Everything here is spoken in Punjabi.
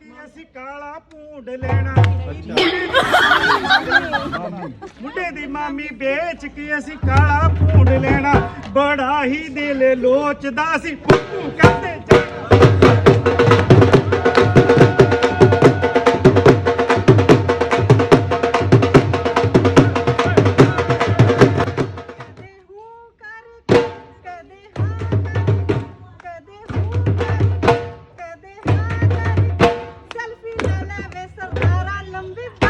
ਅਸੀਂ ਕਾਲਾ ਪੂੰਡ ਲੈਣਾ ਮੁੰਡੇ ਦੀ ਮਾਮੀ ਵੇਚ ਕੇ ਅਸੀਂ ਕਾਲਾ ਪੂੰਡ ਲੈਣਾ। ਬੜਾ ਹੀ ਦਿਲ ਲੋਚਦਾ ਸੀ வந்து